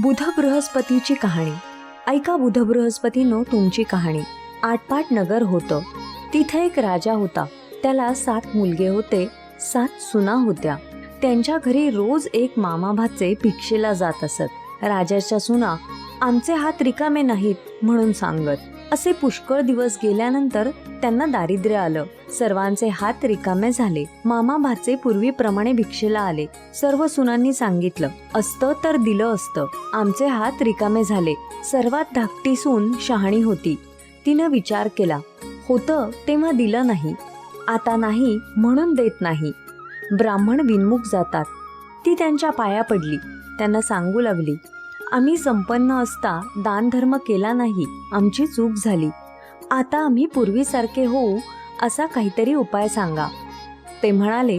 बुध बृहस्पतीची कहाणी. ऐका बुध बृहस्पतीनो तुमची कहाणी. आटपाट नगर होतं. तिथे एक राजा होता. त्याला सात मुलगे होते सात सुना होत्या. त्यांच्या घरी रोज एक मामाभाचे भिक्षेला जात असत. राजाच्या सुना आमचे हात रिकामे नाहीत म्हणून सांगत. असे पुष्कळ दिवस गेल्यानंतर त्यांना दारिद्र्य आलं. सर्वांचे हात रिकामे झाले. मामा भाचे पूर्वीप्रमाणे भिक्षेला आले. सर्व सुनांनी सांगितलं असतं तर दिलं असतं. आमचे हात रिकामे झाले. सर्वात धाकटी सून शहाणी होती. तिनं विचार केला होतं तेव्हा दिलं नाही. आता नाही म्हणून देत नाही. ब्राह्मण विनमुख जातात. ती त्यांच्या पाया पडली. त्यांना सांगू लागली आम्ही संपन्न असता दानधर्म केला नाही. आमची चूक झाली. आता आम्ही पूर्वीसारखे होऊ असा काहीतरी उपाय सांगा. ते म्हणाले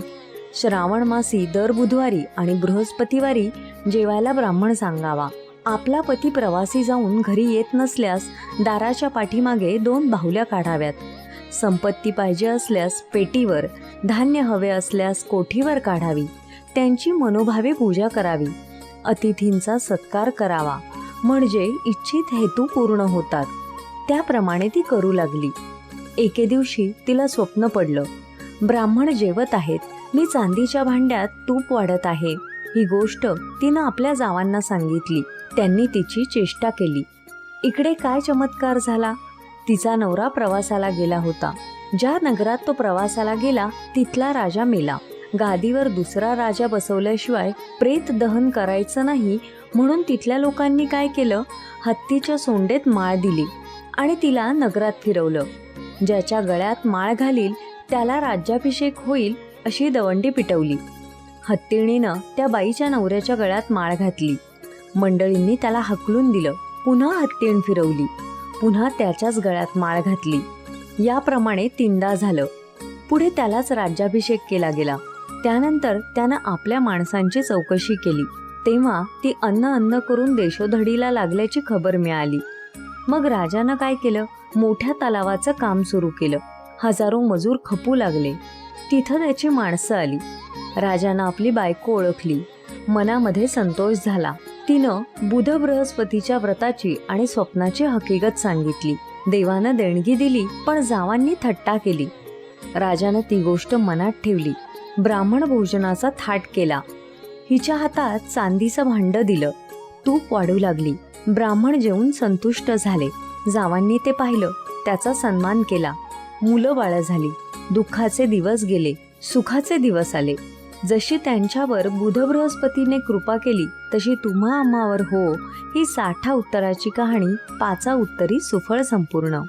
श्रावण मासी दर बुधवारी आणि बृहस्पतिवारी जेवायला ब्राह्मण सांगावा. आपला पती प्रवासी जाऊन घरी येत नसल्यास दाराच्या पाठीमागे दोन बाहुल्या काढाव्यात. संपत्ती पाहिजे असल्यास पेटीवर धान्य हवे असल्यास कोठीवर काढावी. त्यांची मनोभावे पूजा करावी. अतिथींचा सत्कार करावा. म्हणजे इच्छित हेतू पूर्ण होतात. त्याप्रमाणे ती करू लागली. एके दिवशी तिला स्वप्न पडलं. ब्राह्मण जेवत आहेत. मी चांदीच्या भांड्यात तूप वाढत आहे. ही गोष्ट तिनं आपल्या जावांना सांगितली. त्यांनी तिची चेष्टा केली. इकडे काय चमत्कार झाला? तिचा नवरा प्रवासाला गेला होता. ज्या नगरात तो प्रवासाला गेला तिथला राजा मेला. गादीवर दुसरा राजा बसवल्याशिवाय प्रेत दहन करायचं नाही म्हणून तिथल्या लोकांनी काय केलं? हत्तीच्या सोंडेत माळ दिली आणि तिला नगरात फिरवलं. ज्याच्या गळ्यात माळ घालील त्याला राज्याभिषेक होईल अशी दवंडी पिटवली. हत्तीणीनं त्या बाईच्या नवऱ्याच्या गळ्यात माळ घातली. मंडळींनी त्याला हकलून दिलं. पुन्हा हत्तीण फिरवली. पुन्हा त्याच्याच गळ्यात माळ घातली. याप्रमाणे तीनदा झालं. पुढे त्यालाच राज्याभिषेक केला गेला. त्यानंतर त्यानं आपल्या माणसांची चौकशी केली. तेव्हा ती अन्न अन्न करून देशोधडीला लागल्याची खबर मिळाली. मग राजानं काय केलं? मोठ्या तलावाचं काम सुरू केलं. हजारो मजूर खपू लागले. तिथं त्याची माणसं आली. राजानं आपली बायको ओळखली. मनामध्ये संतोष झाला. तिनं बुध बृहस्पतीच्या व्रताची आणि स्वप्नाची हकीकत सांगितली. देवानं देणगी दिली पण जावांनी थट्टा केली. राजानं ती गोष्ट मनात ठेवली. ब्राह्मण भोजनाचा थाट केला. हिच्या हातात चांदीचं भांड दिलं. तूप वाढू लागली. ब्राह्मण जेवून संतुष्ट झाले. जावांनी ते पाहिलं. त्याचा सन्मान केला. मुलं बाळ झाली. दुःखाचे दिवस गेले. सुखाचे दिवस आले. जशी त्यांच्यावर बुध बृहस्पतीने कृपा केली तशी तुम्हा आम्हावर हो ही साठा उत्तराची कहाणी पाचा उत्तरी सुफळ संपूर्ण.